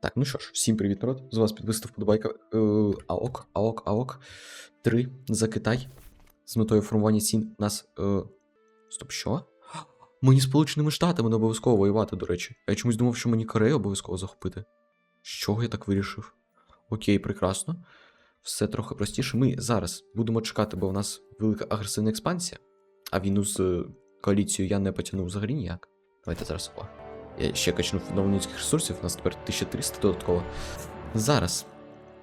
Так, ну що ж, всім привіт, народ. З вас підписав вподобайка. Е, АОК, АОК, АОК. Три за Китай. З метою формування цін нас. Е... Стоп, що? Мені Сполученими Штатами не обов'язково воювати, до речі. Я чомусь думав, що мені Корею обов'язково захопити. З чого я так вирішив? Окей, прекрасно. Все трохи простіше. Ми зараз будемо чекати, бо у нас велика агресивна експансія. А війну з е, коаліцією я не потягнув взагалі ніяк. Давайте зараз. О. Я ще качнув відновлення ресурсів, у нас тепер 1300 додатково. Зараз,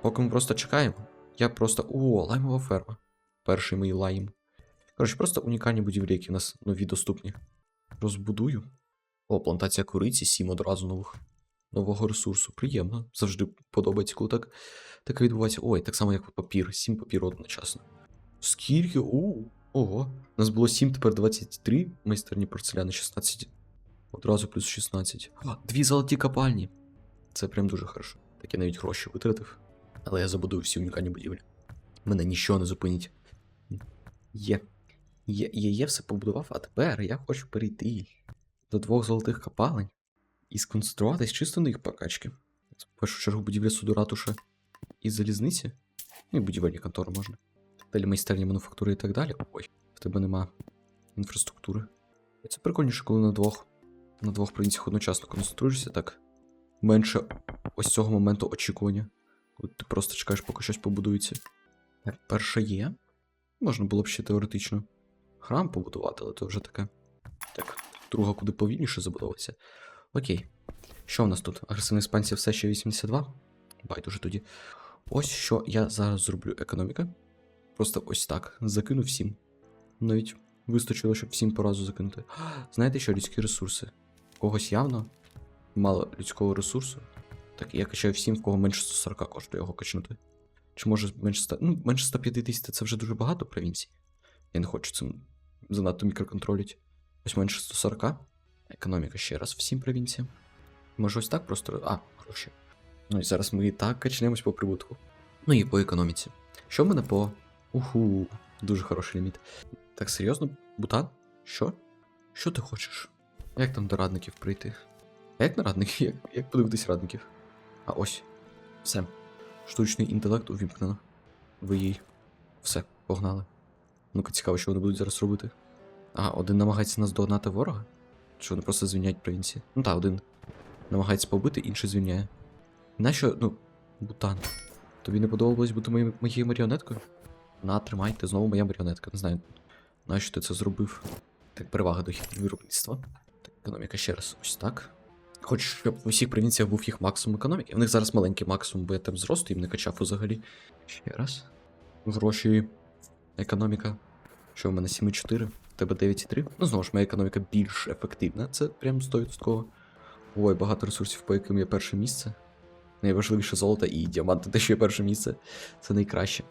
поки ми просто чекаємо, я просто. О, лаймова ферма. Перший мій лайм. Коротше, просто унікальні будівлі, які у нас нові доступні. Розбудую. О, плантація куриці, сім одразу нових. Нового ресурсу. Приємно. Завжди подобається, коли так, таке відбувається. Ой, так само, як папір. Сім папіру одночасно. Скільки? О, ого. У нас було 7, тепер 23 майстерні порцеляни, 16 Одразу плюс 16. О, дві золоті копальні. Це прям дуже хорошо. Так я навіть гроші витратив. Але я забудую всі унікальні будівлі. Мене нічого не зупинить. Є. Є, є, є все побудував, а тепер я хочу перейти до двох золотих копалень і сконцентруватись чисто на їх прокачки. В першу чергу будівля суду ратуша і залізниці. Ну і будівельні контори можна. Далі майстерні мануфактури і так далі. Ой, в тебе нема інфраструктури. І це прикольніше, коли на двох на двох провінціях одночасно концентруєшся, так менше ось цього моменту очікування. Коли ти просто чекаєш, поки щось побудується. Так, перше є. Можна було б ще теоретично храм побудувати, але то вже таке. Так, друга куди повільніше забудовуватися. Окей. Що в нас тут? Агресивна експансія все ще 82? Байдуже тоді. Ось що я зараз зроблю економіка. Просто ось так. Закину всім. Навіть вистачило, щоб всім по разу закинути. Знаєте що, людські ресурси? Когось явно мало людського ресурсу. Так я качаю всім, в кого менше 140 коштує його качнути. Чи може менше 100... Ну, менше 150 це вже дуже багато провінцій. Я не хочу цим занадто мікроконтролити. Ось менше 140. Економіка ще раз всім провінціям. Може ось так просто. А, гроші. Ну і зараз ми і так качнемось по прибутку. Ну і по економіці. Що в мене по. Уху, дуже хороший ліміт. Так, серйозно, Бутан? Що? Що ти хочеш? Як там до радників прийти? А як на радників? Як, як подивитись радників? А ось. Все. Штучний інтелект увімкнено. Ви їй. Все, погнали. Ну-ка цікаво, що вони будуть зараз робити. А, один намагається нас догнати ворога? Чи вони просто звільняють провінції? Ну так, один намагається побити, інший звільняє. Нащо, ну, Бутан. Тобі не подобалось бути моєю, моєю маріонеткою? На, тримай, ти знову моя маріонетка. Не знаю, нащо ти це зробив. Так, перевага до виробництва. Економіка ще раз. Ось так. Хочу, щоб в усіх провінціях був їх максимум економіки. В них зараз маленький максимум, бо я там зросту їм не качав взагалі. Ще раз. Гроші. Економіка. Що в мене 7,4, в тебе 9,3. Ну, знову ж, моя економіка більш ефективна. Це прям 100%. Ой, багато ресурсів, по яким є перше місце. Найважливіше золото і діаманти, те, що є перше місце. Це найкраще.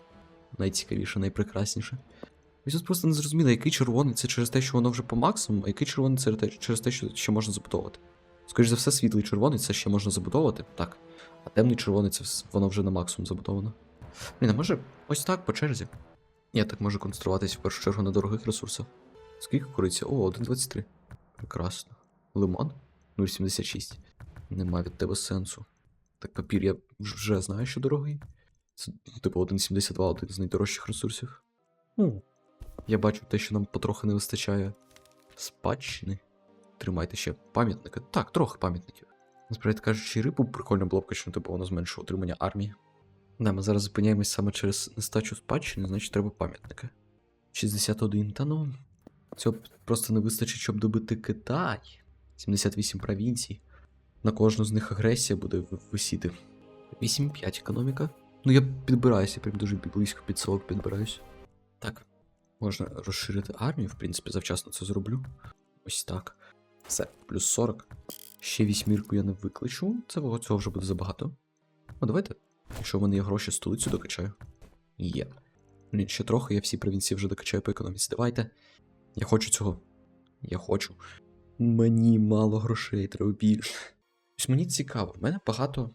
Найцікавіше, найпрекрасніше. Ось тут просто не зрозуміло, який червоний це через те, що воно вже по максимуму, а який червоний це через те, що ще можна забудовувати. Скоріше за все, світлий червоний це ще можна забудовувати, так. А темний червоний це воно вже на максимум забудовано. Блін, а може ось так по черзі? Я так можу концентруватися в першу чергу на дорогих ресурсах. Скільки куриці? О, 1,23. Прекрасно. Лимон? 0,76. Нема від тебе сенсу. Так, папір я вже знаю, що дорогий. Це, типу, 1,72 один з найдорожчих ресурсів. Ну, я бачу те, що нам потрохи не вистачає спадщини. Тримайте ще пам'ятники. Так, трохи пам'ятників. Насправді кажучи, рибу прикольно було б качнути, бо воно зменшує отримання армії. Да, ми зараз зупиняємось саме через нестачу спадщини, значить треба пам'ятники. 61, та ну. Цього просто не вистачить, щоб добити Китай. 78 провінцій. На кожну з них агресія буде висіти. 8,5 економіка. Ну я підбираюся, прям дуже близько під 40 підбираюсь. Так. Можна розширити армію, в принципі, завчасно це зроблю. Ось так. Все, плюс 40. Ще вісьмірку я не викличу. Це цього вже буде забагато. Ну, давайте. Якщо в мене є гроші, столицю докачаю. Є. Блін, ще трохи, я всі провінції вже докачаю по економіці. Давайте. Я хочу цього. Я хочу. Мені мало грошей, треба більше. Ось мені цікаво, в мене багато,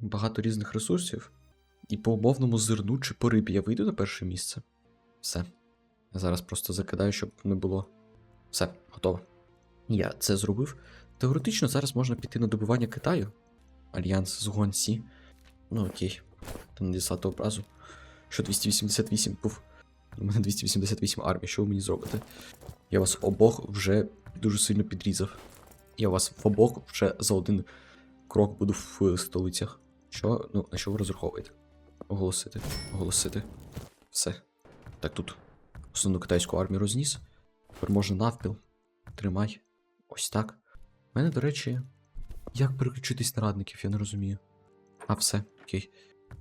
багато різних ресурсів. І по умовному зерну чи по рибі я вийду на перше місце. Все. Я зараз просто закидаю, щоб не було. Все, готово. Я це зробив. Теоретично зараз можна піти на добування Китаю. Альянс з Гуансі. Ну окей. Там надіслати образу. Що 288 був. У мене 288 армій, що ви мені зробите? Я вас обох вже дуже сильно підрізав. Я вас в обох вже за один крок буду в столицях. Що? Ну, на що ви розраховуєте? Оголосити. Оголосити. Все. Так тут основну китайську армію розніс. Тепер можна навпіл. Тримай. Ось так. У мене, до речі, як переключитись на радників, я не розумію. А, все, окей.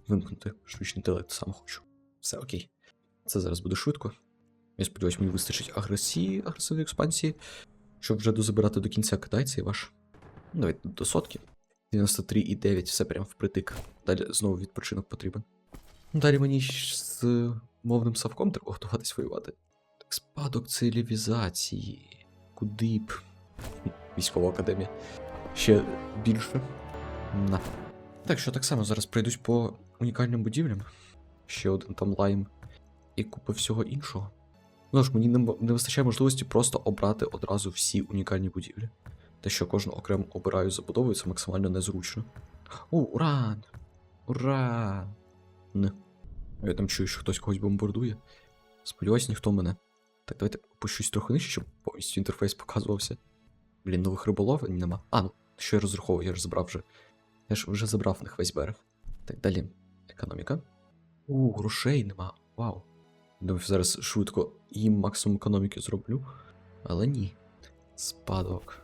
Вимкнути штучний інтелект сам хочу. Все окей. Це зараз буде швидко. Я сподіваюся, мені вистачить агресії, агресивної експансії, щоб вже дозабирати до кінця китайців ваш. Ну, Давайте до сотки. 93,9, все прям впритик. Далі знову відпочинок потрібен. Далі мені з мовним савком треба готуватись воювати. Так, спадок цивілізації. Куди б? Військова академія. Ще більше. На. Так що так само зараз пройдусь по унікальним будівлям. Ще один там лайм і купа всього іншого. Ну ж, мені не, не вистачає можливості просто обрати одразу всі унікальні будівлі. Те, що кожну окремо обираю забудовою, це максимально незручно. О, уран! Ура! Не. Я там чую, що хтось когось бомбардує. Сподіваюсь, ніхто мене. Так, давайте опущусь трохи нижче, щоб повністю інтерфейс показувався. Блін, нових риболов нема. А, ну, що я розраховую, я ж забрав вже. Я ж вже забрав них весь берег. Так, далі. Економіка. У, грошей нема. Вау. Думаю, зараз швидко їм максимум економіки зроблю. Але ні. Спадок.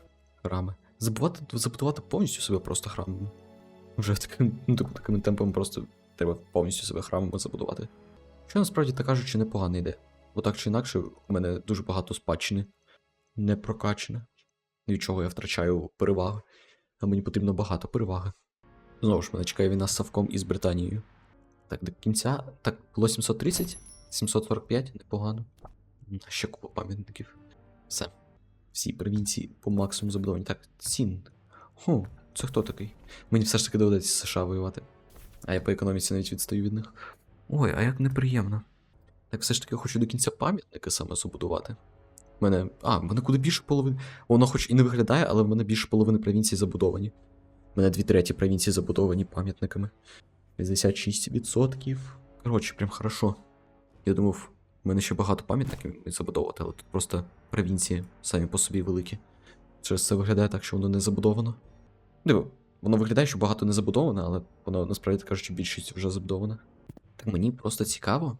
Храми. Забувати, забудувати повністю себе просто храмами. Вже таким, ну, такими темпами просто треба повністю себе храмами забудувати. Що насправді так кажучи, непогана ідея. Бо так чи інакше, у мене дуже багато спадщини не прокачане, від чого я втрачаю переваги. А мені потрібно багато переваги. Знову ж мене чекає війна з Савком і з Британією. Так, до кінця. Так, було 730, 745, непогано. Ще купа пам'ятників. Все. Всі провінції по максимуму забудовані. Так, цін. Хо, це хто такий? Мені все ж таки доведеться США воювати. А я по економіці навіть відстаю від них. Ой, а як неприємно. Так все ж таки хочу до кінця пам'ятники саме забудувати. У мене. А, в мене куди більше половини. Воно хоч і не виглядає, але в мене більше половини провінцій забудовані. У мене дві треті провінції забудовані пам'ятниками. 56%. Коротше, прям хорошо. Я думав, в мене ще багато пам'ятників забудовувати, але тут просто провінції самі по собі великі. Через це виглядає так, що воно не забудовано. Диво, воно виглядає, що багато не забудовано, але воно насправді кажучи, більшість вже забудована. Так мені просто цікаво.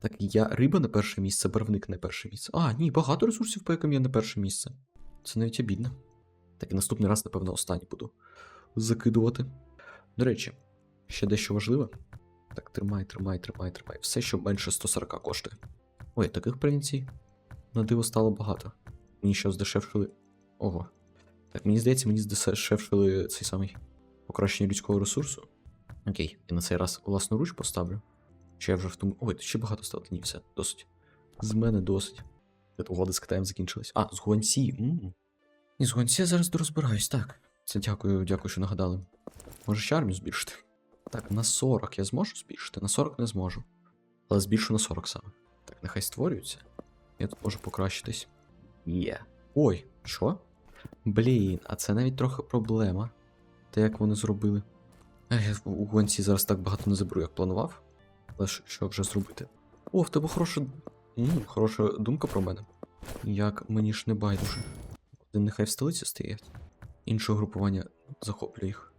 Так я риба на перше місце, барвник на перше місце. А, ні, багато ресурсів, по яким я на перше місце. Це навіть обідно. Так і наступний раз, напевно, останній буду закидувати. До речі, ще дещо важливе. Так, тримай, тримай, тримай, тримай. Все, що менше 140 коштує. Ой, таких провінцій на диво стало багато. Мені ще здешевшили. Ого. Так, мені здається, мені здешевшили цей самий покращення людського ресурсу. Окей, і на цей раз власноруч поставлю. Чи я вже в тому. Ой, тут ще багато стало. Ні, все, досить. З мене досить. Угода з Китаєм закінчилась. А, з Гуансі. м І з Гуансі я зараз дорозбираюсь, так. Це дякую, дякую, що нагадали. Може ще армію збільшити? Так, на 40 я зможу збільшити, на 40 не зможу. Але збільшу на 40 саме. Так, нехай створюються. Я тут можу покращитись. Є. Ой, що? Блін, а це навіть трохи проблема. Те, як вони зробили. Я у гонці зараз так багато не заберу, як планував. Але що вже зробити? О, в тебе хороша. М, хороша думка про мене. Як мені ж не байдуже. Один нехай в столиці стоять. Інше групування захоплює їх.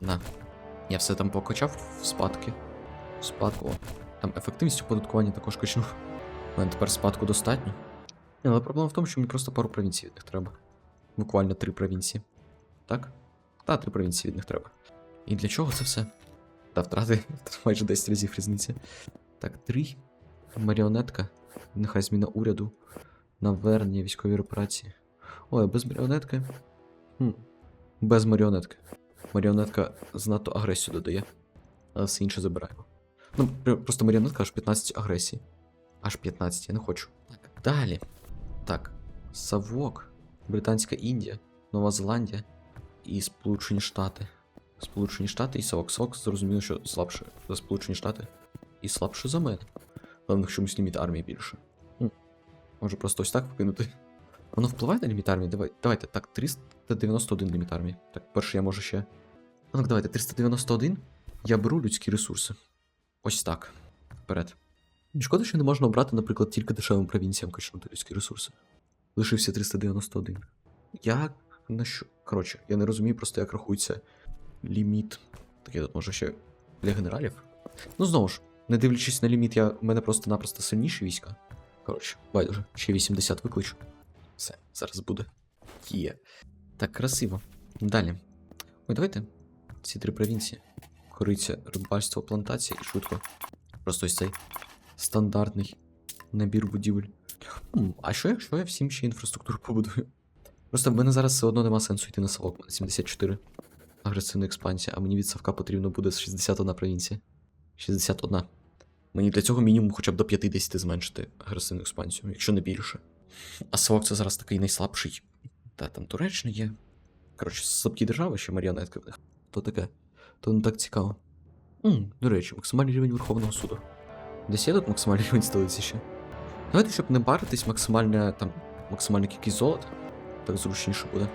На. Я все там покачав в спадки. В спадку. О, там ефективність оподаткування також качнув. У мене тепер спадку достатньо. Але проблема в тому, що мені просто пару провінцій від них треба. Буквально три провінції. Так? Та, три провінції від них треба. І для чого це все? Та втрати майже 10 разів різниця. Так, три. Маріонетка. Нехай зміна уряду. Навернення військові операції. Ой, без маріонетки. Хм. Без маріонетки. Маріонетка занадто агресію додає. Але все інше забираємо. Ну, просто маріонетка аж 15 агресій. Аж 15, я не хочу. Так, далі. Так. Савок. Британська Індія, Нова Зеландія і Сполучені Штати. Сполучені Штати і Савок. Савок зрозуміло, що слабше за Сполучені Штати. І слабше за мене. Але в чомусь ліміт армії більше. Хм. Може просто ось так покинути. Воно впливає на ліміт армії? Давай, давайте, так, 391 ліміт армії. Так, перше я можу ще Ну, так, давайте, 391. Я беру людські ресурси. Ось так. Вперед. Шкода, що не можна обрати, наприклад, тільки дешевим провінціям качнути людські ресурси. Лишився 391. Як на що? Коротше, я не розумію просто, як рахується ліміт. Так я тут може ще для генералів. Ну знову ж, не дивлячись на ліміт, я... в мене просто-напросто сильніші війська. Коротше, байдуже, ще 80 викличу. Все, зараз буде. Є. Так, красиво. Далі. Ой, давайте ці три провінції. Кориця, рибальство, плантація і швидко. Просто ось цей стандартний набір будівель. А що якщо я всім ще інфраструктуру побудую? Просто в мене зараз все одно нема сенсу йти на совок. Мене 74. Агресивна експансія, а мені від совка потрібно буде 61 провінція. 61. Мені для цього мінімум хоча б до 50 зменшити агресивну експансію, якщо не більше. А совок це зараз такий найслабший. Та там Туреччина є. Коротше, слабкі держави, ще маріонетки в них. То таке. То не так цікаво. М, до речі, максимальний рівень Верховного суду. Десь є тут максимальний рівень столиці ще. Давайте, щоб не паритись, максимальна там, максимальна кількість золота. Так зручніше буде.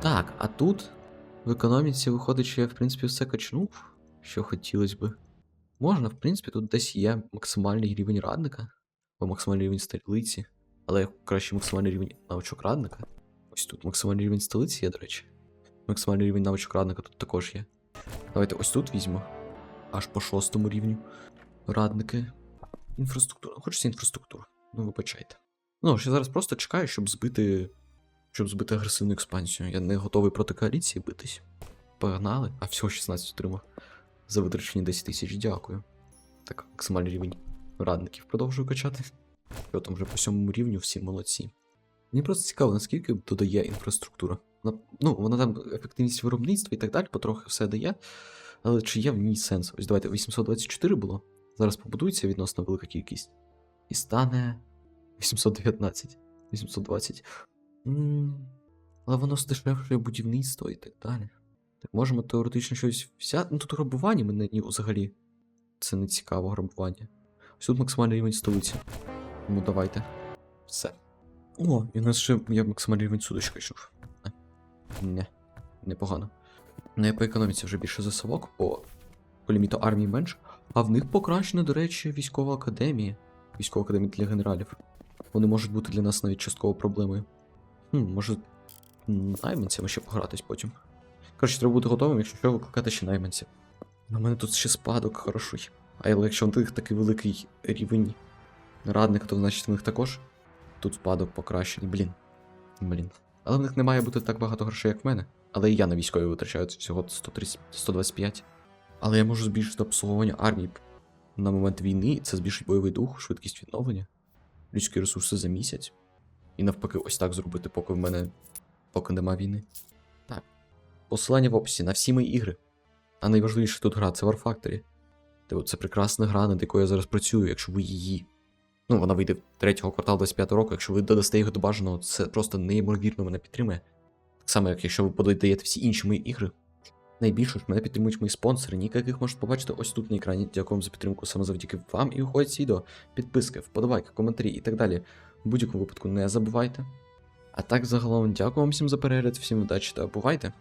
Так, а тут в економіці виходить, що я, в принципі, все качнув, що хотілося би. Можна, в принципі, тут десь є максимальний рівень радника, або максимальний рівень столиці, але краще максимальний рівень навичок радника. Ось тут максимальний рівень столиці є, до речі. Максимальний рівень навичок радника тут також є. Давайте ось тут візьмемо. Аж по шостому рівню. Радники. Інфраструктура. Хочеться інфраструктуру. Ну, вибачайте. Ну, я зараз просто чекаю, щоб збити. Щоб збити агресивну експансію. Я не готовий проти коаліції битись. Погнали. А всього 16 отримав. За витрачені 10 тисяч, дякую. Так, максимальний рівень радників продовжую качати. Що там вже по сьомому рівню всі молодці. Мені просто цікаво, наскільки додає інфраструктура. Ну, вона там ефективність виробництва і так далі, потрохи все дає. Але чи є в ній сенс? Ось давайте 824 було. Зараз побудується відносно велика кількість. І стане 819, 820. м Але воно здешевшує будівництво і так далі. Так можемо теоретично щось взяти. Ну тут грабування мене взагалі. Це не цікаво грабування. Ось тут максимальний рівень столиці. Ну давайте. Все. О, і у нас ще я максимальний рівень судочка йшов. Не, непогано. Ну я по економіці вже більше за совок, по, по ліміту армії менше. А в них покращена, до речі, військова академія. Військова академія для генералів. Вони можуть бути для нас навіть частково проблемою. Хм, може, найманцями ще погратись потім. Коротше, треба бути готовим, якщо що, викликати ще найманців. У мене тут ще спадок хороший. А якщо у них такий великий рівень радника, то значить у них також тут спадок покращений. Блін. Блін. Але в них не має бути так багато грошей, як в мене. Але і я на військові витрачаю всього 130, 125. Але я можу збільшити обслуговування армії на момент війни, це збільшить бойовий дух, швидкість відновлення, людські ресурси за місяць. І навпаки, ось так зробити, поки в мене поки нема війни. Так. Посилання в описі на всі мої ігри. А найважливіше тут гра це War Factory. Типу, це прекрасна гра, над якою я зараз працюю, якщо ви її. Ну, вона вийде 3 кварталу 25 року, якщо ви додасте його до бажаного, це просто неймовірно мене підтримує. Так само, як якщо ви подаєте всі інші мої ігри. Найбільше ж мене підтримують мої спонсори, яких можете побачити ось тут на екрані. Дякую вам за підтримку саме завдяки вам і виходять ці відео. Підписки, вподобайки, коментарі і так далі. В будь-якому випадку не забувайте. А так загалом дякую вам всім за перегляд, всім удачі та бувайте!